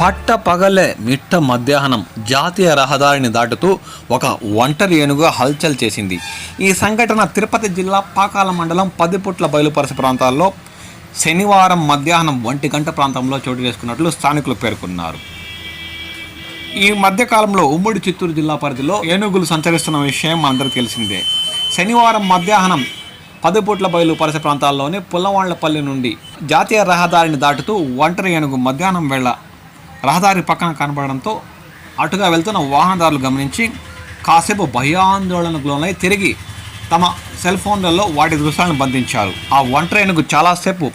పట్ట పగలే మిట్ట మధ్యాహ్నం జాతీయ రహదారిని దాటుతూ ఒక ఒంటరి ఏనుగు హల్చల్ చేసింది. ఈ సంఘటన తిరుపతి జిల్లా పాకాల మండలం పదిపుట్ల బయలుపరస ప్రాంతాల్లో శనివారం మధ్యాహ్నం ఒంటి గంట ప్రాంతంలో చోటు చేసుకున్నట్లు స్థానికులు పేర్కొన్నారు. ఈ మధ్యకాలంలో ఉమ్మడి చిత్తూరు జిల్లా పరిధిలో ఏనుగులు సంచరిస్తున్న విషయం అందరికీ తెలిసిందే. శనివారం మధ్యాహ్నం పదిపుట్ల బయలు పరిసర ప్రాంతాల్లోని పుల్లవాళ్ళపల్లి నుండి జాతీయ రహదారిని దాటుతూ ఒంటరి ఏనుగు మధ్యాహ్నం వేళ రహదారి పక్కన కనబడడంతో అటుగా వెళ్తున్న వాహనదారులు గమనించి కాసేపు భయాందోళనకు లోనై తిరిగి తమ సెల్ ఫోన్లలో వాటి దృశ్యాలను బంధించారు. ఆ ఒంటరి ఏనుగు చాలాసేపు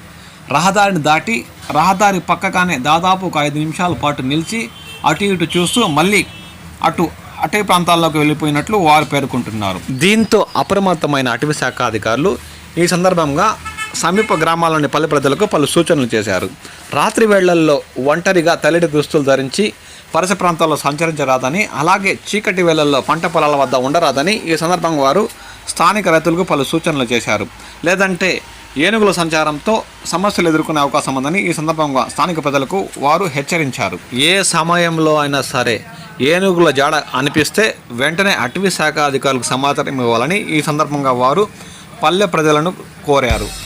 రహదారిని దాటి రహదారి పక్కగానే దాదాపు ఒక ఐదు నిమిషాల పాటు నిలిచి అటు ఇటు చూస్తూ మళ్ళీ అటు అటవీ ప్రాంతాల్లోకి వెళ్ళిపోయినట్లు వారు పేర్కొంటున్నారు. దీంతో అప్రమత్తమైన అటవీ శాఖ అధికారులు ఈ సందర్భంగా సమీప గ్రామాల్లోని పల్లె ప్రజలకు పలు సూచనలు చేశారు. రాత్రి వేళల్లో ఒంటరిగా తల్లిడి దుస్తులు ధరించి పరస ప్రాంతాల్లో సంచరించరాదని అలాగే చీకటి వేళల్లో పంట పొలాల వద్ద ఉండరాదని ఈ సందర్భంగా వారు స్థానిక రైతులకు పలు సూచనలు చేశారు. లేదంటే ఏనుగుల సంచారంతో సమస్యలు ఎదుర్కొనే అవకాశం ఉందని ఈ సందర్భంగా స్థానిక ప్రజలకు వారు హెచ్చరించారు. ఏ సమయంలో అయినా సరే ఏనుగుల జాడ అనిపిస్తే వెంటనే అటవీ శాఖ అధికారులకు సమాచారం ఇవ్వాలని ఈ సందర్భంగా వారు పల్లె ప్రజలను కోరారు.